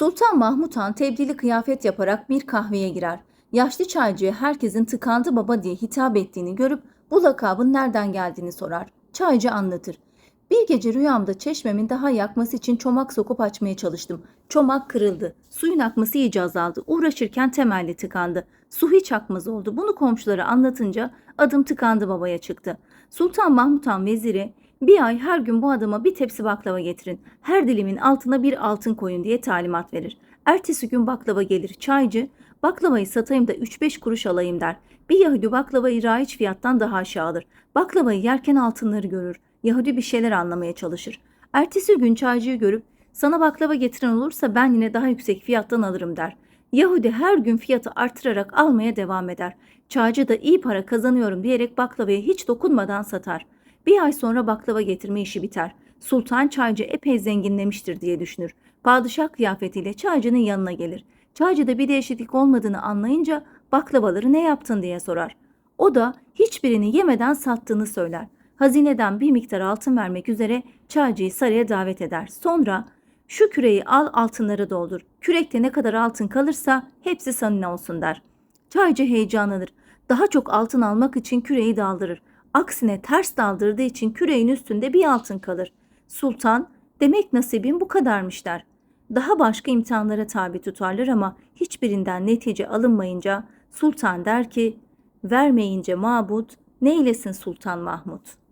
Sultan Mahmut Han tebdili kıyafet yaparak bir kahveye girer. Yaşlı çaycıya herkesin tıkandı baba diye hitap ettiğini görüp bu lakabın nereden geldiğini sorar. Çaycı anlatır. Bir gece rüyamda çeşmemin daha yakması için çomak sokup açmaya çalıştım. Çomak kırıldı. Suyun akması iyice azaldı. Uğraşırken temelli tıkandı. Su hiç akmaz oldu. Bunu komşulara anlatınca adım tıkandı babaya çıktı. Sultan Mahmut Han veziri bir ay her gün bu adama bir tepsi baklava getirin. Her dilimin altına bir altın koyun diye talimat verir. Ertesi gün baklava gelir. Çaycı baklavayı satayım da 3-5 kuruş alayım der. Bir Yahudi baklavayı raiç fiyattan daha aşağı alır. Baklavayı yerken altınları görür. Yahudi bir şeyler anlamaya çalışır. Ertesi gün çaycıyı görüp sana baklava getiren olursa ben yine daha yüksek fiyattan alırım der. Yahudi her gün fiyatı artırarak almaya devam eder. Çaycı da iyi para kazanıyorum diyerek baklavaya hiç dokunmadan satar. Bir ay sonra baklava getirme işi biter. Sultan çaycı epey zenginlemiştir diye düşünür. Padişah kıyafetiyle çaycının yanına gelir. Çaycı da bir değişiklik olmadığını anlayınca baklavaları ne yaptın diye sorar. O da hiçbirini yemeden sattığını söyler. Hazineden bir miktar altın vermek üzere çaycıyı saraya davet eder. Sonra şu küreyi al altınları doldur. Kürekte ne kadar altın kalırsa hepsi senin olsun der. Çaycı heyecanlanır. Daha çok altın almak için küreyi daldırır. Aksine ters daldırdığı için küreğin üstünde bir altın kalır. Sultan, demek nasibim bu kadarmış der. Daha başka imtihanlara tabi tutarlar ama hiçbirinden netice alınmayınca sultan der ki, vermeyince mabut, neylesin Sultan Mahmut?''